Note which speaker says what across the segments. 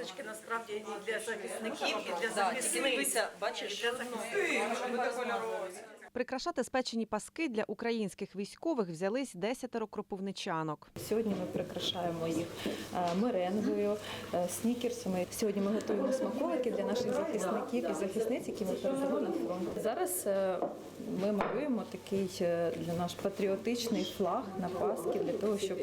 Speaker 1: пасочки насправді і для захисників, і для захисниць.
Speaker 2: бачиш,
Speaker 1: для.
Speaker 3: Прикрашати спечені паски для українських військових взялись десятеро кропивничанок.
Speaker 4: Сьогодні ми прикрашаємо їх е, меренгою, е, снікерсами. Сьогодні ми готуємо смаколики для наших захисників і захисниць, які ми передали на фронт. Зараз е, ми малюємо такий е, для наш патріотичний флаг на Пасхи для того, щоб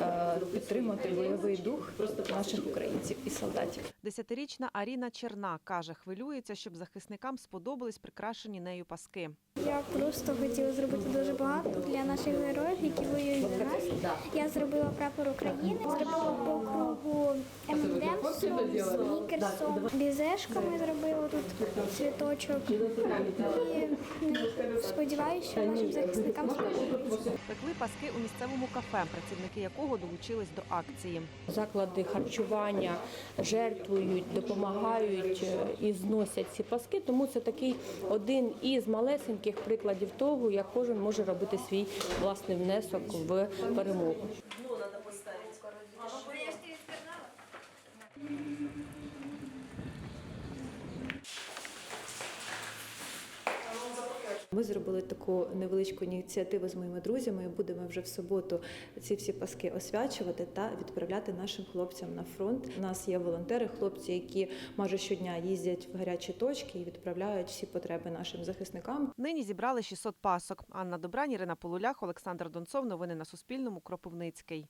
Speaker 4: е, підтримати бойовий дух наших українців і солдатів.
Speaker 3: Десятирічна Аріна Черна каже, хвилюється, щоб захисникам сподобались прикрашені нею паски.
Speaker 5: Я просто хотіла зробити дуже багато для наших героїв, які воюють за нас. Я зробила прапор України, зробила по кругу емдемсом, снікерсом, бізешками зробила тут цвіточок. І сподіваюся, що нашим захисникам сподобається.
Speaker 3: Пекли паски у місцевому кафе, працівники якого долучились до акції.
Speaker 6: Заклади харчування жертвують, допомагають е, і зносять ці паски. Тому це такий один із малесеньких прикладів того, як кожен може робити свій власний внесок в перемогу.
Speaker 4: Ми зробили таку невеличку ініціативу з моїми друзями. Будемо вже в суботу ці всі паски освячувати та відправляти нашим хлопцям на фронт. У нас є волонтери, хлопці, які майже щодня їздять в гарячі точки і відправляють всі потреби нашим захисникам.
Speaker 3: Нині зібрали 600 пасок. Анна Добрань, Ірина Полулях, Олександр Донцов. Новини на Суспільному. Кропивницький.